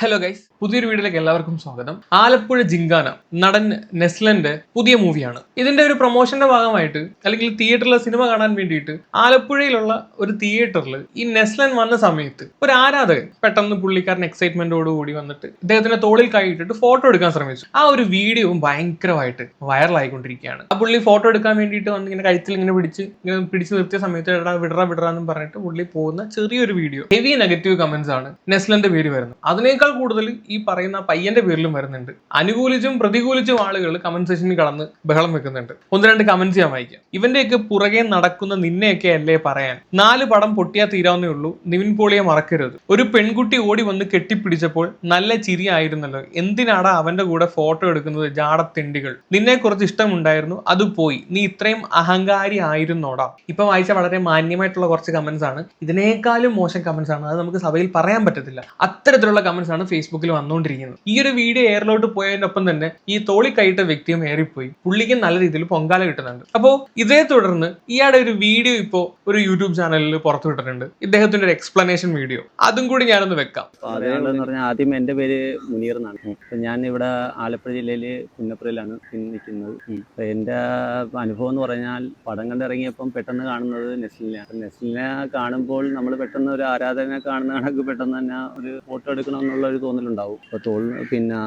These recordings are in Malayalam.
ഹലോ ഗൈസ് പുതിയൊരു വീഡിയോയിലേക്ക് എല്ലാവർക്കും സ്വാഗതം. ആലപ്പുഴ ജിങ്കാന നടൻ നെസ്ലന്റെ പുതിയ മൂവിയാണ്. ഇതിന്റെ ഒരു പ്രൊമോഷന്റെ ഭാഗമായിട്ട് അല്ലെങ്കിൽ തിയേറ്ററിലെ സിനിമ കാണാൻ വേണ്ടിയിട്ട് ആലപ്പുഴയിലുള്ള ഒരു തിയേറ്ററിൽ ഈ നെസ്ലൻ വന്ന സമയത്ത് ഒരു ആരാധകൻ പെട്ടെന്ന് പുള്ളിക്കാരൻ എക്സൈറ്റ്മെന്റോട് കൂടി വന്നിട്ട് ഇദ്ദേഹത്തിന്റെ തോളിൽ കൈയിട്ടിട്ട് ഫോട്ടോ എടുക്കാൻ ശ്രമിച്ചു. ആ ഒരു വീഡിയോയും ഭയങ്കരമായിട്ട് വൈറലായിക്കൊണ്ടിരിക്കുകയാണ് ആ പുള്ളി ഫോട്ടോ എടുക്കാൻ വേണ്ടിയിട്ട് വന്ന് ഇങ്ങനെ കഴുത്തിൽ ഇങ്ങനെ പിടിച്ച് ഇങ്ങനെ പിടിച്ച് നിർത്തിയ സമയത്ത് എടാ വിടറ വിടറ എന്നും പറഞ്ഞിട്ട് പുള്ളി പോകുന്ന ചെറിയൊരു വീഡിയോ ഹെവി നെഗറ്റീവ് കമന്റ്സ് ആണ് നെസ്ലന്റെ പേര് വരുന്നത്. അതിനേക്കാൾ കൂടുതൽ ഈ പറയുന്ന പയ്യന്റെ പേരിലും വരുന്നുണ്ട്. അനുകൂലിച്ചും പ്രതികൂലിച്ചും ആളുകൾ കമന്റ് സെക്ഷനിൽ കടന്ന് ബഹളം വെക്കുന്നുണ്ട്. ഒന്ന് രണ്ട് കമന്റ് ഞാൻ വായിക്കാം. ഇവന്റെയൊക്കെ പുറകെ നടക്കുന്ന നിന്നെയൊക്കെ അല്ലേ പറയാൻ? നാല് പടം പൊട്ടിയാ തീരാവുന്നേ ഉള്ളൂ. നിവിൻ പോളിയെ മറക്കരുത്. ഒരു പെൺകുട്ടി ഓടി വന്ന് കെട്ടിപ്പിടിച്ചപ്പോൾ നല്ല ചിരിയായിരുന്നല്ലോ. എന്തിനാടാ അവന്റെ കൂടെ ഫോട്ടോ എടുക്കുന്നത് ജാടത്തിണ്ടികൾ? നിന്നെ കുറച്ച് ഇഷ്ടമുണ്ടായിരുന്നു അത് പോയി. നീ ഇത്രയും അഹങ്കാരി ആയിരുന്നോടാ. ഇപ്പൊ വായിച്ച വളരെ മാന്യമായിട്ടുള്ള കുറച്ച് കമന്റ്സ് ആണ്. ഇതിനേക്കാളും മോശം കമന്റ്സ് ആണ്. അത് നമുക്ക് സഭയിൽ പറയാൻ പറ്റത്തില്ല. അത്തരത്തിലുള്ള കമന്റ്സ് ആണ് ഫേസ്ബുക്കിൽ വന്നുകൊണ്ടിരിക്കുന്നത്. ഈ ഒരു വീഡിയോ എയറിലോട്ട് പോയതിനൊപ്പം തന്നെ ഈ തോളി കൈയിട്ട വ്യക്തിയും ഏറിപ്പോയി. പുള്ളിക്ക് നല്ല രീതിയിൽ പൊങ്കാല കിട്ടുന്നുണ്ട്. അപ്പോൾ ഇതേ തുടർന്ന് ഇയാളുടെ ഒരു വീഡിയോ ഇപ്പോൾ ഒരു യൂട്യൂബ് ചാനലിൽ പുറത്തു വിട്ടിട്ടുണ്ട്. ഇദ്ദേഹത്തിന്റെ ഒരു എക്സ്പ്ലനേഷൻ വീഡിയോ അതും കൂടി ഞാനൊന്ന് വെക്കാം. പറഞ്ഞാൽ ആദ്യം എന്റെ പേര് മുനീർ എന്നാണ്. ഞാൻ ഇവിടെ ആലപ്പുഴ ജില്ലയിൽ പുന്നപ്പുരയിലാണ് നിൽക്കുന്നത്. എന്റെ അനുഭവം എന്ന് പറഞ്ഞാൽ പടം കണ്ടിറങ്ങിയപ്പം പെട്ടെന്ന് കാണുന്നത് നെസ്ലിനെ അപ്പം നെസ്ലിനെ കാണുമ്പോൾ നമ്മൾ പെട്ടെന്ന് ഒരു ആരാധകനെ കാണുന്ന കണക്ക് പെട്ടെന്ന് തന്നെ ഒരു ഫോട്ടോ എടുക്കണം എന്നുള്ള ഒരു തോന്നലുണ്ടാവും. അപ്പോൾ തോൾ പിന്നെ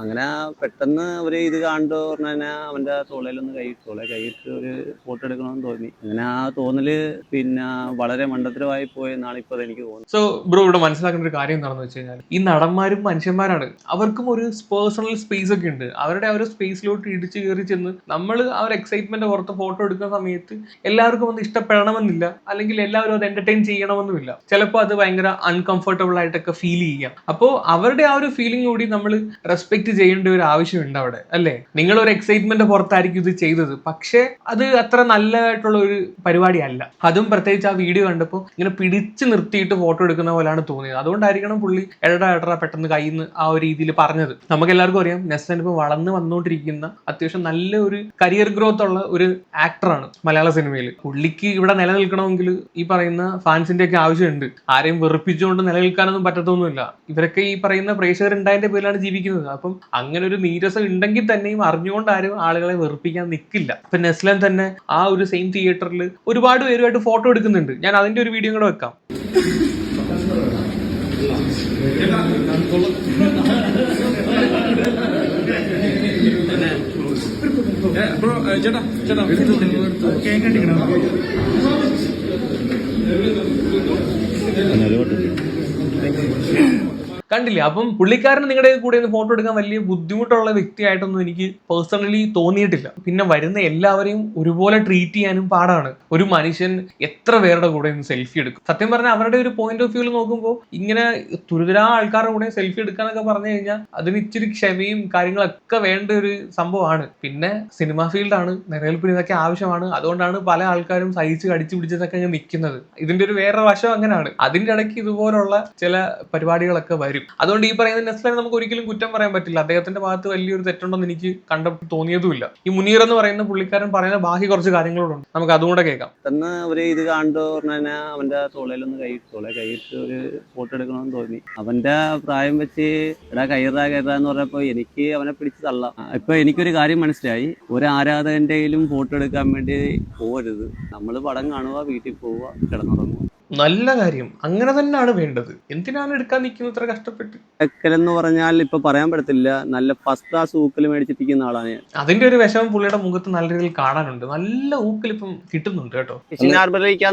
അങ്ങനെ പെട്ടെന്ന് ഒരു ഇത് കാണുമ്പോൾ പറഞ്ഞാൽ അവന്റെ തോളയിലൊന്ന് കൈ തോളെ കൈയിട്ട് ഒരു ഫോട്ടോ എടുക്കണമെന്ന് തോന്നി. അങ്ങനെ ആ തോന്നൽ പിന്നെ വളരെ മണ്ടത്തരമായി പോയെന്നാണ് ഇപ്പോൾ എനിക്ക് തോന്നുന്നത് സോ ബ്രോ ഇവിടെ മനസ്സിലാക്കുന്ന ഒരു കാര്യം എന്താണെന്ന് വെച്ച് കഴിഞ്ഞാൽ ഈ നടന്മാരും മനുഷ്യന്മാരാണ്. അവർക്കും ഒരു പേഴ്സണൽ സ്പേസ് ഒക്കെ ഉണ്ട്. അവരുടെ ആ ഒരു സ്പേസിലോട്ട് ഇടിച്ചു കയറി ചെന്ന് നമ്മൾ ആ ഒരു എക്സൈറ്റ്മെന്റ് പുറത്ത് ഫോട്ടോ എടുക്കുന്ന സമയത്ത് എല്ലാവർക്കും ഒന്ന് ഇഷ്ടപ്പെടണമെന്നില്ല. അല്ലെങ്കിൽ എല്ലാവരും അത് എന്റർടൈൻ ചെയ്യണമെന്നുമില്ല. ചിലപ്പോൾ അത് ഭയങ്കര അൺകംഫർട്ടബിൾ ആയിട്ടൊക്കെ ഫീൽ ചെയ്യാം. അപ്പോൾ അവരുടെ ആ ഒരു ഫീലിംഗ് കൂടി നമ്മൾ റെസ്പെക്ട് ചെയ്യേണ്ട ഒരു ആവശ്യമുണ്ട് അവിടെ അല്ലേ? നിങ്ങൾ ഒരു എക്സൈറ്റ്മെന്റ് പുറത്തായിരിക്കും ഇത് ചെയ്തത്. പക്ഷേ അത് അത്ര നല്ലതായിട്ടുള്ള ഒരു പരിപാടി അല്ല. അതും പ്രത്യേകിച്ച് ആ വീഡിയോ കണ്ടപ്പോൾ ഇങ്ങനെ പിടിച്ചു നിർത്തിയിട്ട് ഫോട്ടോ എടുക്കുന്ന പോലെയാണ് തോന്നിയത്. അതുകൊണ്ടായിരിക്കണം പുള്ളി എടടാ എടടാ പെട്ടെന്ന് കയ്യിൽ നിന്ന് ആ ഒരു രീതിയിൽ പറഞ്ഞത്. നമുക്ക് എല്ലാവർക്കും അറിയാം നെസ്റ്റൻ ഇപ്പോൾ വളർന്ന് വന്നുകൊണ്ടിരിക്കുന്ന അത്യാവശ്യം നല്ല ഒരു കരിയർ ഗ്രോത്ത് ഉള്ള ഒരു ആക്ടറാണ് മലയാള സിനിമയിൽ പുള്ളിക്ക് ഇവിടെ നിലനിൽക്കണമെങ്കിൽ ഈ പറയുന്ന ഫാൻസിന്റെ ഒക്കെ ആവശ്യമുണ്ട്. ആരെയും വെറുപ്പിച്ചുകൊണ്ട് നിലനിൽക്കാനൊന്നും പറ്റത്തൊന്നുമില്ല. ഇവരൊക്കെ ഈ പറയുന്ന പ്രേക്ഷകർ ഉണ്ടായതിന്റെ പേരിലാണ് ജീവിക്കുന്നത്. അപ്പം അങ്ങനെ ഒരു നീരസം ഉണ്ടെങ്കിൽ തന്നെയും അറിഞ്ഞുകൊണ്ട് ആരും ആളുകളെ വെറുപ്പിക്കാൻ നിൽക്കില്ല ഇപ്പൊ നെസ്ലൻ തന്നെ ആ ഒരു സെയിം തിയേറ്ററിൽ ഒരുപാട് പേരുമായിട്ട് ഫോട്ടോ എടുക്കുന്നുണ്ട്. ഞാൻ അതിന്റെ ഒരു വീഡിയോ കൂടെ വെക്കാം. ബ്രോ ചേട്ടാ ചേട്ടാ കണ്ടില്ലേ? അപ്പം പുള്ളിക്കാരൻ നിങ്ങളുടെ കൂടെ ഒന്ന് ഫോട്ടോ എടുക്കാൻ വലിയ ബുദ്ധിമുട്ടുള്ള വ്യക്തിയായിട്ടൊന്നും എനിക്ക് പേഴ്സണലി തോന്നിയിട്ടില്ല. പിന്നെ വരുന്ന എല്ലാവരെയും ഒരുപോലെ ട്രീറ്റ് ചെയ്യാനും പാടാണ്. ഒരു മനുഷ്യൻ എത്ര പേരുടെ കൂടെ സെൽഫി എടുക്കും? സത്യം പറഞ്ഞാൽ അവരുടെ ഒരു പോയിന്റ് ഓഫ് വ്യൂവിൽ നോക്കുമ്പോൾ ഇങ്ങനെ തുരുതരാ ആൾക്കാരുടെ കൂടെ സെൽഫി എടുക്കാനൊക്കെ പറഞ്ഞു കഴിഞ്ഞാൽ അതിന് ഇച്ചിരി ക്ഷമയും കാര്യങ്ങളൊക്കെ വേണ്ട ഒരു സംഭവമാണ്. പിന്നെ സിനിമ ഫീൽഡാണ് നിലനിൽപ്പിന് ഇതൊക്കെ ആവശ്യമാണ്. അതുകൊണ്ടാണ് പല ആൾക്കാരും സഹിച്ച് കടിച്ചു പിടിച്ചതൊക്കെ നിൽക്കുന്നത് ഇതിന്റെ ഒരു വേറെ വശം അങ്ങനെയാണ് അതിന്റെ ഇടയ്ക്ക് ഇതുപോലുള്ള ചില പരിപാടികളൊക്കെ വരും. അതുകൊണ്ട് ഈ പറയുന്ന നെസ്ലിനെ നമുക്ക് ഒരിക്കലും കുറ്റം പറയാൻ പറ്റില്ല. അദ്ദേഹത്തിന്റെ ഭാഗത്ത് വലിയൊരു തെറ്റുണ്ടെന്ന് എനിക്ക് കണ്ട തോന്നിയതുമില്ല. ഈ മുനീർ എന്ന് പറയുന്ന പുള്ളിക്കാരൻ പറയുന്ന ബാക്കി കുറച്ച് കാര്യങ്ങളോടുണ്ട്. നമുക്ക് അതുകൂടെ കേൾക്കാം. തന്നെ ഒരു ഇത് കാണുമ്പോൾ പറഞ്ഞാൽ അവന്റെ തോളയിലൊന്ന് കൈ തോളെ കൈയിട്ട് ഒരു ഫോട്ടോ എടുക്കണമെന്ന് തോന്നി. അവന്റെ പ്രായം വെച്ച് എടാ കയ്യറാ കയറാ എന്ന് പറഞ്ഞപ്പോൾ എനിക്ക് അവനെ പിടിച്ച് തള്ളാം. ഇപ്പൊ എനിക്കൊരു കാര്യം മനസ്സിലായി. ഒരു ആരാധകന്റെയിലും ഫോട്ടോ എടുക്കാൻ വേണ്ടി പോകരുത് നമ്മൾ പടം കാണുക വീട്ടിൽ പോവുക കിടന്നുറങ്ങുക നല്ല കാര്യം. അങ്ങനെ തന്നെയാണ് വേണ്ടത്. എന്തിനാണ് എടുക്കാൻ നിൽക്കുന്നത്? ഇത്ര കഷ്ടപ്പെട്ട്. എന്ന് പറഞ്ഞാൽ ഇപ്പൊ പറയാൻ പറ്റത്തില്ല. നല്ല ഫസ്റ്റ് ക്ലാസ് ഊക്കൽ മേടിച്ചിരിക്കുന്ന ആളാണ് ഞാൻ. അതിന്റെ ഒരു വിഷമം പുള്ളിയുടെ മുഖത്ത് നല്ല രീതിയിൽ കാണാനുണ്ട്. നല്ല ഊക്കൽ ഇപ്പം കിട്ടുന്നുണ്ട് കേട്ടോ. ഫിഷിംഗ്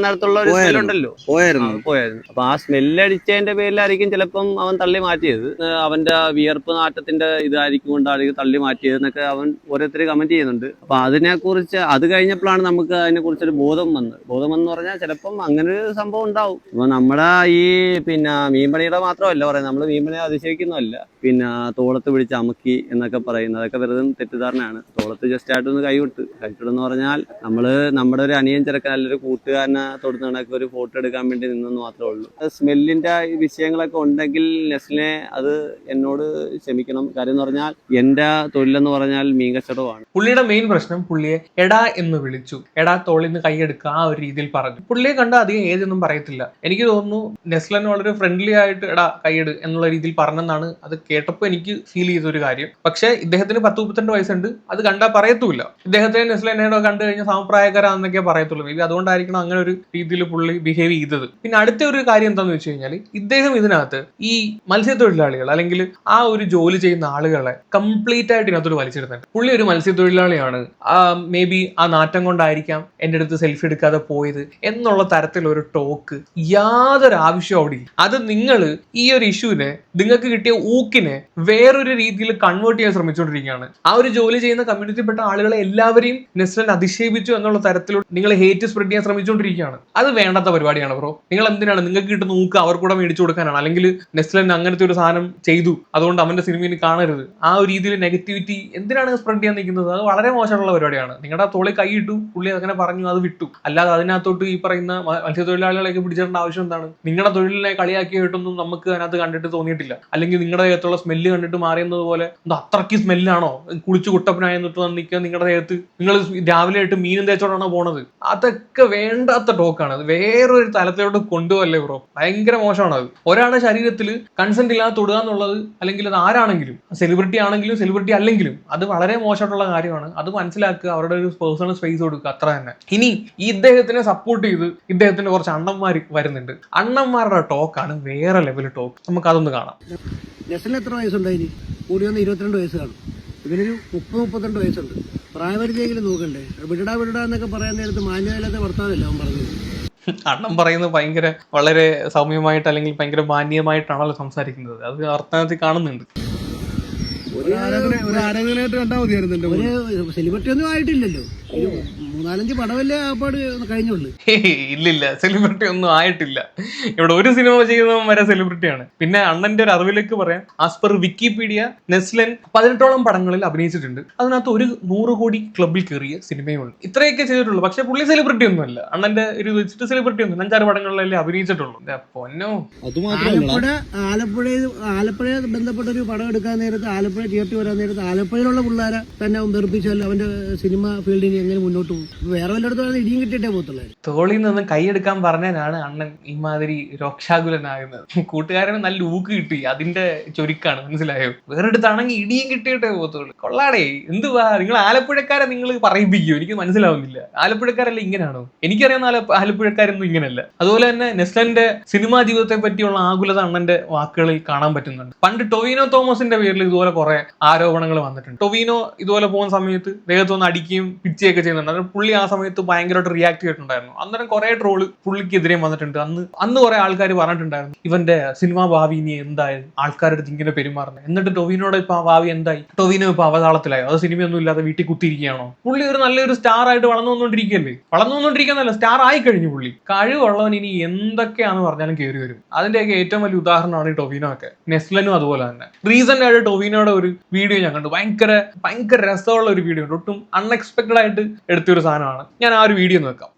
നേരത്തുള്ള ഒരു പോയായിരുന്നു. സ്മെല്ലുണ്ടല്ലോ. പോയായിരുന്നു. പോയായിരുന്നു. അപ്പൊ ആ സ്മെല്ല് അടിച്ചതിന്റെ പേരിലായിരിക്കും ചിലപ്പം അവൻ തള്ളി മാറ്റിയത്. അവന്റെ വിയർപ്പ് നാറ്റത്തിന്റെ ഇതായിരിക്കും കൊണ്ടായിരിക്കും തള്ളി മാറ്റിയത് എന്നൊക്കെ അവൻ ഓരോരുത്തർ കമന്റ് ചെയ്യുന്നുണ്ട്. അപ്പൊ അതിനെ കുറിച്ച് അത് കഴിഞ്ഞപ്പോഴാണ് നമുക്ക് അതിനെ കുറിച്ചൊരു ബോധം വന്നത്. ബോധം എന്ന് പറഞ്ഞാൽ ചിലപ്പം അങ്ങനെ ഒരു സംഭവം ഉണ്ടാവും. അപ്പൊ നമ്മുടെ ഈ പിന്നെ മീൻപണിയുടെ മാത്രമല്ല പറയുന്നത്. നമ്മൾ മീൻപണിയെ അതിശയിക്കുന്നതല്ല. പിന്നെ തോളത്ത് പിടിച്ച് അമുക്കി എന്നൊക്കെ പറയുന്നത് അതൊക്കെ വെറുതെ തെറ്റിദ്ധാരണയാണ്. തോളത്ത് ജസ്റ്റ് ആയിട്ടൊന്ന് കൈവിട്ട്. കൈവിട്ടെന്ന് പറഞ്ഞാൽ നമ്മൾ നമ്മുടെ ഒരു അനിയൻ ചെറുക്കൻ നല്ലൊരു കൂട്ടുകാരനെ തൊടുന്ന കണക്ക് ഒരു ഫോട്ടോ എടുക്കാൻ വേണ്ടി നിന്നെന്ന് മാത്രമേ ഉള്ളൂ. സ്മെല്ലിന്റെ വിഷയങ്ങളൊക്കെ ഉണ്ടെങ്കിൽ നെസ്ലിനെ അത് എന്നോട് ക്ഷമിക്കണം. കാര്യം എന്ന് പറഞ്ഞാൽ എന്റെ തൊഴിലെന്ന് പറഞ്ഞാൽ മീൻ കച്ചവടമാണ്. പുള്ളിയുടെ മെയിൻ പ്രശ്നം പുള്ളിയെ എടാ എന്ന് വിളിച്ചു. എടാ തോളിന്ന് നിന്ന് കൈയെടുക്കുക ആ ഒരു രീതിയിൽ പറഞ്ഞു. പുള്ളിയെ കണ്ട അധികം ഏജ് ഒന്നും പറയുന്നില്ല എനിക്ക് തോന്നുന്നു നെസ്ലൻ വളരെ ഫ്രണ്ട്ലി ആയിട്ട് എടാ കൈയിട് എന്നുള്ള രീതിയിൽ പറഞ്ഞെന്നാണ് അത് കേട്ടപ്പോൾ എനിക്ക് ഫീൽ ചെയ്ത ഒരു കാര്യം. പക്ഷേ ഇദ്ദേഹത്തിന് പത്ത് മുപ്പത്തിരണ്ട് വയസ്സുണ്ട്. അത് കണ്ടാൽ പറയത്തുമില്ല. ഇദ്ദേഹത്തെ നെസ്ലനേടോ കണ്ടു കഴിഞ്ഞാൽ സമപ്രായക്കാരാണെന്നൊക്കെ പറയത്തുള്ളൂ. മേ ബി അതുകൊണ്ടായിരിക്കണം അങ്ങനെ ഒരു രീതിയിൽ പുള്ളി ബിഹേവ് ചെയ്തത്. പിന്നെ അടുത്ത ഒരു കാര്യം എന്താണെന്ന് വെച്ച് കഴിഞ്ഞാൽ ഇദ്ദേഹം ഇതിനകത്ത് ഈ മത്സ്യത്തൊഴിലാളികൾ അല്ലെങ്കിൽ ആ ഒരു ജോലി ചെയ്യുന്ന ആളുകളെ കംപ്ലീറ്റ് ആയിട്ട് ഇതിനകത്തോട് വലിച്ചെടുത്തിട്ടുണ്ട്. പുള്ളി ഒരു മത്സ്യത്തൊഴിലാളിയാണ്. മേ ബി ആ നാറ്റം കൊണ്ടായിരിക്കാം എന്റെ അടുത്ത് സെൽഫി എടുക്കാതെ പോയത് എന്നുള്ള തരത്തിലൊരു ടോക്ക് യാതൊരു ആവശ്യവും അവിടെ അത് നിങ്ങൾ ഈ ഒരു ഇഷ്യൂവിനെ നിങ്ങൾക്ക് കിട്ടിയ ഊക്കിനെ വേറൊരു രീതിയിൽ കൺവേർട്ട് ചെയ്യാൻ ശ്രമിച്ചുകൊണ്ടിരിക്കുകയാണ്. ആ ഒരു ജോലി ചെയ്യുന്ന കമ്മ്യൂണിറ്റിപ്പെട്ട ആളുകളെ എല്ലാവരെയും നെസ്ലൻ അധിക്ഷേപിച്ചു എന്നുള്ള തരത്തിലുള്ള നിങ്ങൾ ഹേറ്റ് സ്പ്രെഡ് ചെയ്യാൻ ശ്രമിച്ചുകൊണ്ടിരിക്കുകയാണ്. അത് വേണ്ടാത്ത പരിപാടിയാണ് ബ്രോ നിങ്ങൾ എന്തിനാണ്? നിങ്ങൾക്ക് കിട്ടുന്ന ഊക്ക് അവർക്കൂടെ മേടിച്ചു കൊടുക്കാനാണ്. അല്ലെങ്കിൽ നെസ്ലൻ അങ്ങനത്തെ ഒരു സാധനം ചെയ്തു. അതുകൊണ്ട് അവന്റെ സിനിമയിൽ കാണരുത്. ആ ഒരു രീതിയിൽ നെഗറ്റിവിറ്റി എന്തിനാണ് സ്പ്രെഡ് ചെയ്യാൻ നിൽക്കുന്നത്? അത് വളരെ മോശമുള്ള പരിപാടിയാണ്. നിങ്ങളുടെ തോളിൽ കൈയിട്ടു പുള്ളി അങ്ങനെ പറഞ്ഞു അത് വിട്ടു. അല്ലാതെ അതിനകത്തോട്ട് ഈ പറയുന്ന മത്സ്യത്തൊഴിലാളികളെയൊക്കെ പിടിച്ചിടേണ്ട ആവശ്യം എന്താണ്? നിങ്ങളുടെ തൊഴിലിനെ കളിയാക്കിയിട്ടൊന്നും നമുക്ക് അതിനകത്ത് കണ്ടിട്ട് തോന്നിയിട്ടില്ല. അല്ലെങ്കിൽ നിങ്ങളുടെ ദേഹത്തുള്ള സ്മെല്ല് കണ്ടിട്ട് മാറിയെന്നത് പോലെ എന്താ അത്രയ്ക്ക് സ്മെല്ലാണോ കുളിച്ച് കുട്ടപ്പനായി തൊട്ട് വന്ന് നിങ്ങളുടെ ദേഹത്ത്. നിങ്ങൾ രാവിലെ ആയിട്ട് മീനും തേച്ചോടാണോ പോണത്? അതൊക്കെ വേണ്ടാത്ത ടോക്കാണ് അത് വേറൊരു തലത്തിലോട്ട് കൊണ്ടുപോകല്ലേ ബ്രോ ഭയങ്കര മോശമാണ് അത്. ഒരാളുടെ ശരീരത്തിൽ കൺസെന്റ് ഇല്ലാതെ തൊടുക എന്നുള്ളത് അല്ലെങ്കിൽ അത് ആരാണെങ്കിലും സെലിബ്രിറ്റി ആണെങ്കിലും സെലിബ്രിറ്റി അല്ലെങ്കിലും അത് വളരെ മോശമായിട്ടുള്ള കാര്യമാണ്. അത് മനസ്സിലാക്കുക അവരുടെ ഒരു പേഴ്സണൽ സ്പേസ് കൊടുക്കുക അത്ര തന്നെ. ഇനി ഈ ഇദ്ദേഹത്തിനെ സപ്പോർട്ട് ചെയ്ത് ഇദ്ദേഹത്തിന്റെ കുറച്ച് അണ്ണന്മാർ വരുന്നുണ്ട്. അണ്ണന്മാരുടെ ടോക്കാണ് വേറെ ലെവൽ ടോക്ക് നമുക്ക് അതൊന്ന് കാണാം. നെസലിന് എത്ര വയസ്സുണ്ടായിന് കൂടി വന്ന് ഇരുപത്തിരണ്ട് വയസ്സ് കാണും ഇവനൊരു മുപ്പത് മുപ്പത്തിരണ്ട് വയസ്സുണ്ട്. പ്രായപരിധിയെങ്കിലും നോക്കണ്ടേ? വിടടാ വിടടാ എന്നൊക്കെ പറയാൻ നേരത്ത് മാന്യതയില്ലാത്ത വർത്താനല്ല അവൻ പറഞ്ഞത്? അണ്ണം പറയുന്നത് ഭയങ്കര വളരെ സൗമ്യമായിട്ട് അല്ലെങ്കിൽ ഭയങ്കര മാന്യമായിട്ടാണല്ലോ സംസാരിക്കുന്നത്. അത് അർത്ഥത്തിൽ കാണുന്നുണ്ട്. ഒരു സെലിബ്രിറ്റി ഒന്നും ആയിട്ടില്ലല്ലോ. മൂന്നാലഞ്ച് പടമല്ലേ ആപ്പാട് കഴിഞ്ഞുള്ളൂ. ഇല്ലില്ല സെലിബ്രിറ്റി ഒന്നും ആയിട്ടില്ല. ഇവിടെ ഒരു സിനിമ ചെയ്യുന്നവൻ വരെ സെലിബ്രിറ്റിയാണ് പിന്നെ അണ്ണന്റെ ഒരു അറിവിലേക്ക് പറയാം. ആസ് പെർ വിക്കിപീഡിയ നെസ്ലൻ പതിനെട്ടോളം പടങ്ങളിൽ അഭിനയിച്ചിട്ടുണ്ട്. അതിനകത്ത് ഒരു നൂറ് കോടി ക്ലബിൽ കയറിയ സിനിമയും ഉണ്ട് ഇത്രയൊക്കെ ചെയ്തിട്ടുള്ളൂ. പക്ഷെ പുള്ളി സെലിബ്രിറ്റി ഒന്നുമല്ല. അണ്ണന്റെ ഒരു വെച്ചിട്ട് സെലിബ്രിറ്റി ഒന്നും അഞ്ചാറ് പടങ്ങളിലല്ലേ അഭിനയിച്ചിട്ടുള്ളൂ. ദേ പൊന്നോ. അത് ആലപ്പുഴ ആലപ്പുഴ ബന്ധപ്പെട്ട ഒരു പടം എടുക്കാൻ നേരത്ത് ആലപ്പുഴ തിയേറ്റർ വരാൻ നേരത്ത് ആലപ്പുഴയിലുള്ള പിള്ളേരെ തന്നെ അവൻ വെറുപ്പിച്ചാൽ അവന്റെ സിനിമ ഫീൽഡിന് എങ്ങനെ മുന്നോട്ട് പോകും? വേറെ വല്ലയിടത്തും ഇടിയും കിട്ടിയിട്ടേ പോകത്തുള്ളൂ. തോളിൽ നിന്ന് കൈയെടുക്കാൻ പറഞ്ഞതിനാണ് അണ്ണൻ ഇമാതിരി രോക്ഷാകുലനാകുന്നത്. കൂട്ടുകാരന് നല്ല ഊക്ക് കിട്ടി അതിന്റെ ചൊരുക്കാണ് മനസ്സിലായോ? വേറെടുത്താണെങ്കിൽ ഇടിയും കിട്ടിയിട്ടേ പോകത്തുള്ളൂ. കൊള്ളാടേ എന്തുവാ നിങ്ങൾ ആലപ്പുഴക്കാരെ നിങ്ങൾ പറയിപ്പിക്കോ എനിക്ക് മനസ്സിലാവുന്നില്ല. ആലപ്പുഴക്കാരല്ല ഇങ്ങനെയാണോ? എനിക്കറിയാവുന്ന ആലപ്പ ആലപ്പുഴക്കാരൊന്നും ഇങ്ങനെയല്ല. അതുപോലെ തന്നെ നെസ്ലന്റെ സിനിമാ ജീവിതത്തെ പറ്റിയുള്ള ആകുലത അണ്ണന്റെ വാക്കുകളിൽ കാണാൻ പറ്റുന്നുണ്ട്. പണ്ട് ടൊവിനോ തോമസിന്റെ പേരിൽ ഇതുപോലെ കുറെ ആരോപണങ്ങൾ വന്നിട്ടുണ്ട്. ടൊവിനോ ഇതുപോലെ പോകുന്ന സമയത്ത് ദേഹത്ത് വന്ന് അടിക്കുകയും പിച്ചയൊക്കെ ചെയ്യുന്നുണ്ട്. പുള്ളി ആ സമയത്ത് ഭയങ്കരമായിട്ട് റിയാക്ട് ചെയ്തിട്ടുണ്ടായിരുന്നു. അന്നേരം കുറെ ട്രോൾ പുള്ളിക്കെതിരെ വന്നിട്ടുണ്ട്. അന്ന് അന്ന് കുറെ ആൾക്കാർ പറഞ്ഞിട്ടുണ്ടായിരുന്നു ഇവന്റെ സിനിമാ ഭാവി ഇനി എന്തായാലും ആൾക്കാരുടെ ഇങ്ങനെ പെരുമാറുന്നത് എന്നിട്ട് ടൊവിനോട് ഇപ്പൊ ആ ഭാവി എന്തായി? ടൊവിനോ ഇപ്പൊ അവതാളത്തിലായോ? അത് സിനിമയൊന്നും ഇല്ലാതെ വീട്ടിൽ കുത്തിയിരിക്കുകയാണോ? പുള്ളി ഒരു നല്ലൊരു സ്റ്റാർ ആയിട്ട് വളർന്നു വന്നുകൊണ്ടിരിക്കുകയല്ലേ വളർന്നു വന്നുകൊണ്ടിരിക്കുന്നല്ല സ്റ്റാർ ആയി കഴിഞ്ഞു പുള്ളി. കഴിവുള്ളവൻ ഇനി എന്തൊക്കെയാണെന്ന് പറഞ്ഞാലും കയറി വരും. അതിന്റെയൊക്കെ ഏറ്റവും വലിയ ഉദാഹരണമാണ് ഈ ടൊവിനോ ഒക്കെ നെസ്ലനും അതുപോലെ തന്നെ. റീസെന്റ് ആയിട്ട് ടൊവിനോയുടെ ഒരു വീഡിയോ ഞാൻ കണ്ടു. ഭയങ്കര ഭയങ്കര രസമുള്ള ഒരു വീഡിയോ ഉണ്ട് ഒട്ടും അൺഎക്സ്പെക്ടഡ് ആയിട്ട് എടുത്തൊരു സാധനമാണ്. ഞാൻ ആ ഒരു വീഡിയോ നോക്കാം.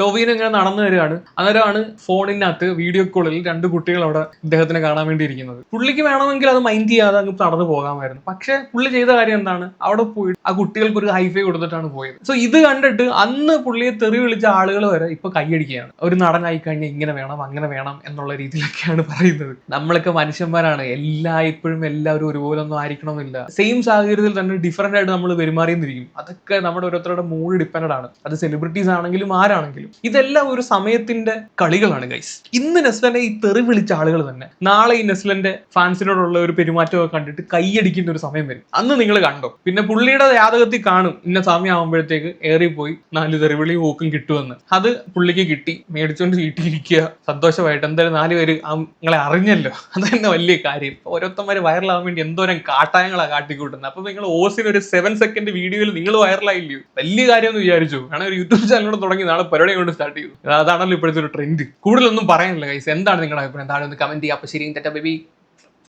ടൊവിനോ ഇങ്ങനെ നടന്നു വരികയാണ്. അന്നേരമാണ് ഫോണിനകത്ത് വീഡിയോ കോളിൽ രണ്ട് കുട്ടികൾ അവിടെ ഇദ്ദേഹത്തിനെ കാണാൻ വേണ്ടി ഇരിക്കുന്നത് പുള്ളിക്ക് വേണമെങ്കിൽ അത് മൈൻഡ് ചെയ്യാതെ അങ്ങ് നടന്നു പോകാമായിരുന്നു. പക്ഷെ പുള്ളി ചെയ്ത കാര്യം എന്താണ്? അവിടെ പോയി ആ കുട്ടികൾക്ക് ഒരു ഹൈഫൈ കൊടുത്തിട്ടാണ് പോയത്. സോ ഇത് കണ്ടിട്ട് അന്ന് പുള്ളിയെ തെറി വിളിച്ച ആളുകൾ വരെ ഇപ്പൊ കൈയടിക്കുകയാണ് ഒരു നടനായി കഴിഞ്ഞാൽ ഇങ്ങനെ വേണം അങ്ങനെ വേണം എന്നുള്ള രീതിയിലൊക്കെയാണ് പറയുന്നത്. നമ്മളൊക്കെ മനുഷ്യന്മാരാണ്. എല്ലാ ഇപ്പോഴും എല്ലാവരും ഒരുപോലെ ഒന്നും ആയിരിക്കണമെന്നില്ല. സെയിം സാഹചര്യത്തിൽ തന്നെ ഡിഫറെന്റ് ആയിട്ട് നമ്മൾ പെരുമാറിയെന്നിരിക്കും. അതൊക്കെ നമ്മുടെ ഓരോരുത്തരുടെ മൂഡ് ഡിപ്പെൻഡ് ആണ്. അത് സെലിബ്രിറ്റീസ് ആണെങ്കിലും ആരാണെങ്കിലും. ഇതെല്ലാം ഒരു സമയത്തിന്റെ കളികളാണ് ഗൈസ് ഇന്ന് നെസ്ലനെ ഈ തെറി വിളിച്ച ആളുകൾ തന്നെ. നാളെ ഈ നെസ്ലന്റെ ഫാൻസിനോടുള്ള ഒരു പെരുമാറ്റമൊക്കെ കണ്ടിട്ട് കൈയടിക്കുന്ന ഒരു സമയം വരും. അന്ന് നിങ്ങൾ കണ്ടോ? പിന്നെ പുള്ളിയുടെ ജാതകത്തിൽ കാണും. ഇന്ന സമയം ആകുമ്പോഴത്തേക്ക് പോയി നാല് തെറിവിളി ഊക്കും കിട്ടുമെന്ന്. അത് പുള്ളിക്ക് കിട്ടി. മേടിച്ചോണ്ട് വീട്ടിലിരിക്കുക. സന്തോഷമായിട്ട് എന്തായാലും നാല് പേര് നിങ്ങളെ അറിഞ്ഞല്ലോ. അത് തന്നെ വലിയ കാര്യം. ഓരോരുത്തന്മാര് വൈറലാവാൻ വേണ്ടി എന്തോരം കാട്ടായങ്ങളാ കാട്ടിക്കൂട്ടുന്നത്. അപ്പൊ നിങ്ങൾ ഓസിന് ഒരു സെവൻ സെക്കൻഡ് വീഡിയോയിൽ നിങ്ങൾ വൈറലായില്ലയോ? വലിയ കാര്യം എന്ന് വിചാരിച്ചു. കാരണം ഒരു യൂട്യൂബ് ചാനലോട് തുടങ്ങി. നാളെ പരിപാടി കൊണ്ട് സ്റ്റാർട്ട് ചെയ്തു. അതാണല്ലോ ഇപ്പോഴത്തെ ഒരു ട്രെൻഡ് കൂടുതലൊന്നും പറയാനില്ല ഗൈസ് എന്താണ് നിങ്ങളുടെ അഭിപ്രായം? താഴെ ഒന്ന് കമന്റ് ചെയ്യുക. അപ്പൊ ശരി ബേബി